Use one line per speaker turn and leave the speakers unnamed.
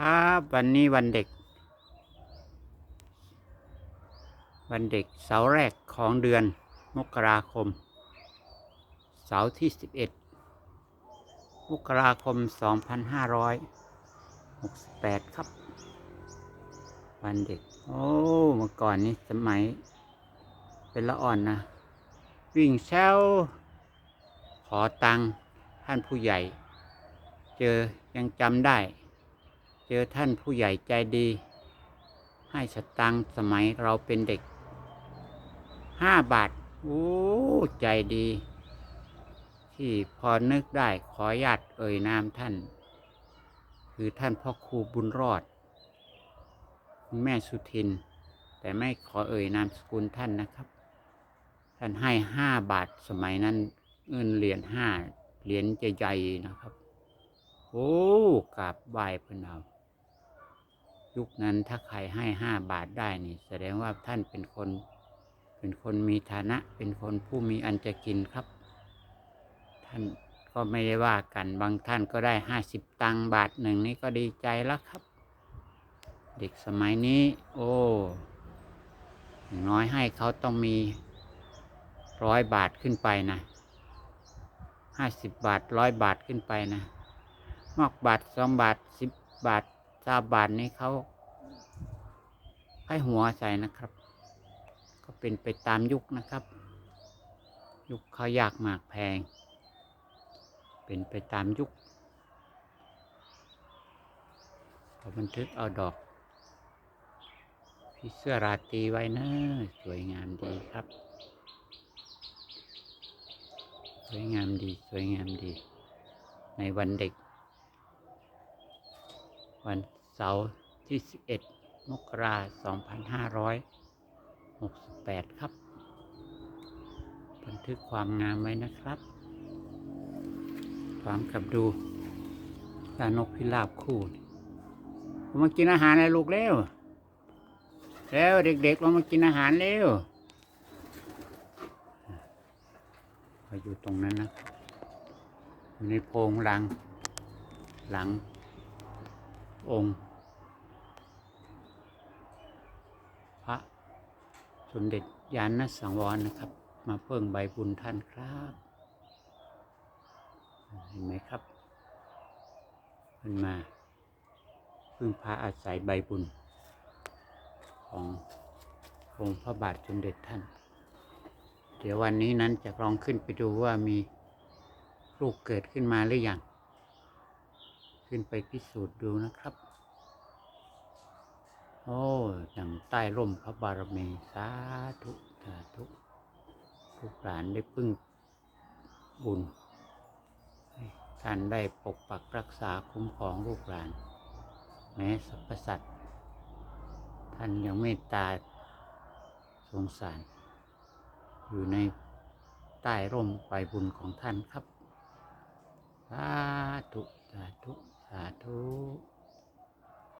ครับวันนี้วันเด็ก วันเด็กเสาร์แรกของเดือนมกราคม เสาร์ที่ 11 มกราคม 2568 ครับ วันเด็ก โอ้เมื่อก่อนนี้สมัย เป็นละอ่อนนะ วิ่งแซวขอตังค์ท่านผู้ใหญ่ เจอยังจำได้ เจอท่านผู้ใหญ่ใจดี ให้สตังสมัยเราเป็นเด็กห้าบาท โอ้ ใจดี ที่พอนึกได้ขอญาตเอ่ยนามท่าน คือท่านพ่อครูบุญรอด คุณแม่สุทิน แต่ไม่ขอเอ่ยนามสกุลท่านนะครับ ท่านให้ห้าบาทสมัยนั้นเงินเหรียญห้าเหรียญใหญ่ๆนะครับ โอ้กราบไหว้เพื่อนเอายุคนั้นถ้าใครให้ห้าบาทได้นี่ แสดงว่าท่านเป็นคน เป็นคนมีฐานะ เป็นคนผู้มีอันจะกินครับ ท่านก็ไม่ได้ว่ากันบางท่านก็ได้ห้าสิบตังบาทหนึ่งนี่ก็ดีใจแล้วครับ เด็กสมัยนี้ โอ้อย่างน้อยให้เขาต้องมีร้อยบาทขึ้นไปนะห้าสิบบาทร้อยบาทขึ้นไปนะ นอกบาทสองบาทสิบบาทสาบาทนี้เขาให้หัวใส่นะครับ ก็เป็นไปตามยุคนะครับ ยุคเขายากหมากแพง เป็นไปตามยุคขอบันทึกเอาดอกพี่เสื้อราตรีไว้นะสวยงามดีครับ สวยงามดี สวยงามดี ในวันเด็ก วันเสาร์ที่ 11 มกราคม2568 ครับ บันทึกความงามไว้นะครับพร้อมกับดูตานกพิราบคู่ผมมากินอาหารเลยลูกเร็วเร็วเด็กๆเรามากินอาหารเร็วอยู่ตรงนั้นนะอยู่ในโพรงหลังหลัง องค์ พระสมเด็จยานนสังวรนะครับ มาเพิ่งใบบุญท่านครับ เห็นไหมครับขึ้นมาพึ่งพาอาศัยใบบุญ ขององค์พระบาทสมเด็จท่าน เดี๋ยววันนี้นั้นจะลองขึ้นไปดูว่ามีลูกเกิดขึ้นมาหรือยัง ขึ้นไปพิสูจน์ดูนะครับ โอ้อยังใต้ร่มพระบารมี สาธุ สาธุลูกหลานได้พึ่งบุญท่านได้ปกปักรักษาคุ้มครองลูกหลาน แม้สรรพสัตว์ท่านยังเมตตาสงสาร อยู่ในใต้ร่มใบบุญของท่านครับสาธุสาธุ ธุ